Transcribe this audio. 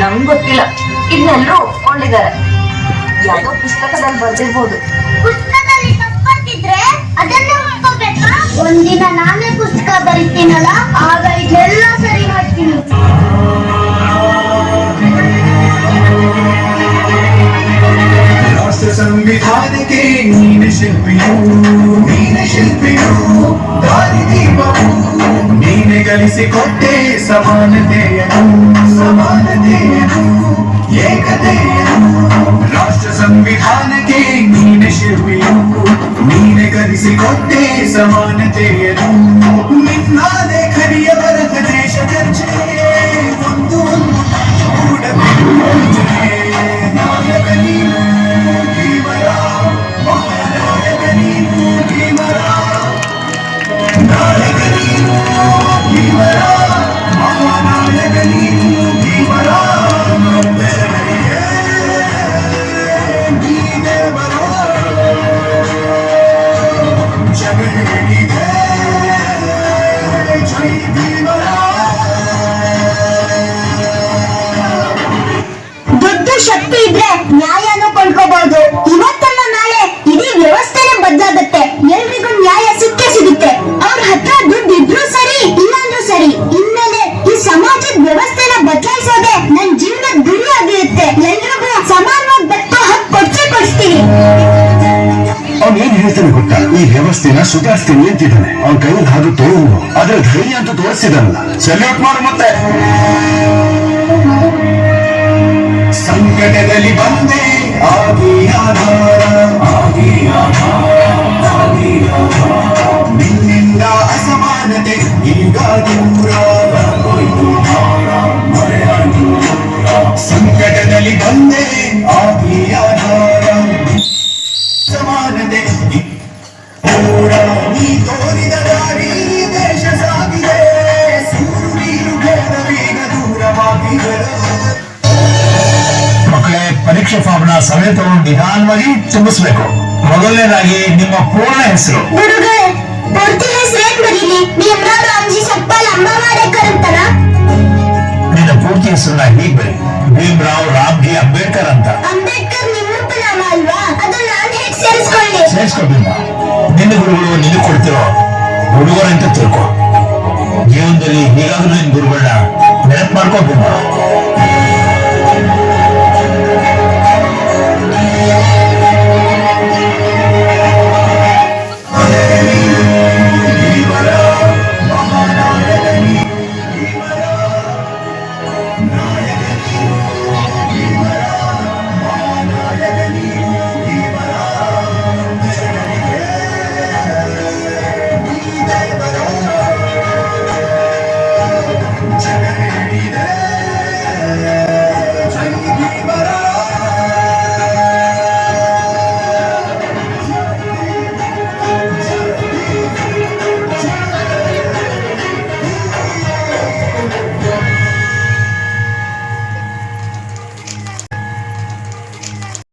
ನನ್ಗ್ ಗೊತ್ತಿಲ್ಲ. ಇನ್ನೆಲ್ಲರೂ ಒಪ್ಕೊಂಡಿದ್ದಾರೆ ಯಾವ್ದೋ ಪುಸ್ತಕದಲ್ಲಿ ಬರ್ದಿರ್ಬೋದು. ಪುಸ್ತಕದಲ್ಲಿ ತಪ್ಪತ್ತಿದ್ರೆ ಅದನ್ನು ಒಪ್ಕೋಬೇಕಾ ಒಂದಿನ ನಾನೇ ಪುಸ್ತಕ ಬರೀತೀನಲ್ಲ ಆಗ ಇದೆಲ್ಲ ಸರಿ ಮಾಡ್ತೀನಿ. ರಾಷ್ಟ್ರ ಸಂವಿಧಾನಕ್ಕೆ ನೀನ ಶಿಲ್ಪಿಯು ನೀನ ಶಿಲ್ಪಿಯು ದಾರಿದೀಪವು ने गलसी कोटे समान दे समान दे राष्ट्र संविधान के नीन शिवियो नीन समान दे मिथना ने खरिया ನ್ಯಾಯನೂ ಕೊಂಡ್ಕೋಬಹುದು ಇವತ್ತಲ್ಲ ನಾಳೆ ಇಡೀ ವ್ಯವಸ್ಥೆನೇ ಬದಲಾಗುತ್ತೆ. ಎಲ್ರಿಗೂ ನ್ಯಾಯ ಸಿಕ್ಕೇ ಸಿಗುತ್ತೆ. ಅವ್ರ ಹತ್ರ ದುಡ್ಡು ಇದ್ರೂ ಸರಿ, ಇಲ್ಲಾಂದ್ರೂ ಸರಿ. ಇನ್ಮೇಲೆ ಈ ಸಮಾಜದ ವ್ಯವಸ್ಥೆನ ಬದಲಾಯಿಸೋದೆ ನನ್ ಜೀವನದ ಗುರಿ ಆಗಿರುತ್ತೆ. ಎಲ್ರಿಗೂ ಸಮಾನವಾಗಿ ಬದುಕೋ ಹಕ್ಕು ಕೊಡ್ಸೇ ಕೊಡಿಸ್ತೀನಿ. ಅವ್ನು ಏನ್ ಹೇಳ್ತಾನೆ ಗೊತ್ತಾ? ಈ ವ್ಯವಸ್ಥೆನ ಸುಧಾರಿಸ್ತೀನಿ ಅಂತಿದ್ದಾನೆ. ಅವ್ನ ಕೈಯಲ್ಲಿ ಹಾಗೆ ತೋರು ಅದ್ರ ಧೈರ್ಯ ಅಂತ ತೋರಿಸಿದಾನಲ್ಲ ಸಲ್ಯೂಟ್ ಮಾಡು ಮತ್ತೆ. ಸಂಕಟದಲ್ಲಿ ಬಂದೆ ಆಗಿ ಆಧಾರ ಆಗಿ ಆಧಾರ ಆಗಿ ಆಧಾರ ನಿನ್ನಿಂದ ಅಸಮಾನತೆ ಈಗ ದೂರ ಹೋಯ್ತು ಭಾರ, ಮರೆಯಾಯ್ತು ದೂರ. ಸಂಕಟದಲ್ಲಿ ಬಂದೆ ಆಗಿ ಆಧಾರ ಸಮಾನತೆ ಕೂಡ ನೀ ತೋರಿದ ದಾರಿ ಪರೀಕ್ಷೆ ಸಭೆ ತಗೊಂಡು ನಿಧಾನವಾಗಿ ತುಂಬಿಸ್ಬೇಕು. ಮೊದಲನೇದಾಗಿ ನಿಮ್ಮ ಪೂರ್ಣ ಹೆಸರು. ಗುರುಗಳೇ ಪೂರ್ತಿ ಹೆಸರೇನ್ ಬರೀಲಿ ಭೀಮರಾವ್ ರಾಮ್ಜಿ ಸಕ್ಪಾಲ್ ಅಂಬಾವಾಡೇಕರ್ ಅಂತಾರ ನಿನ್ನ ಪೂರ್ತಿ ಹೆಸರನ್ನ ಹೀಗ್ ಬರಿ. ಭೀಮರಾವ್ ರಾಮ್ಜಿ ಅಂಬೇಡ್ಕರ್ ಅಂತ. ಅಂಬೇಡ್ಕರ್ ನಿಮ್ಮ ನಾಮ ಅಲ್ವಾ? ಅದು ನಾನ್ ಹೇಗ್ ಸೇರಿಸ್ಕೊಳ್ಳಿ? ಸೇರಿಸ್ಕೊಬಿಮ್ಮ ನಿನ್ನ ಗುರುಗಳು ನಿನ್ನ ಕೊಡ್ತಿರೋ ಹುಡುಗರಂತ ಅಂತ ತಿಳ್ಕೊ. ಜೀವನದಲ್ಲಿ ಹೀಗಾದ್ರೂ ನಿನ್ ಗುರುಗಳನ್ನ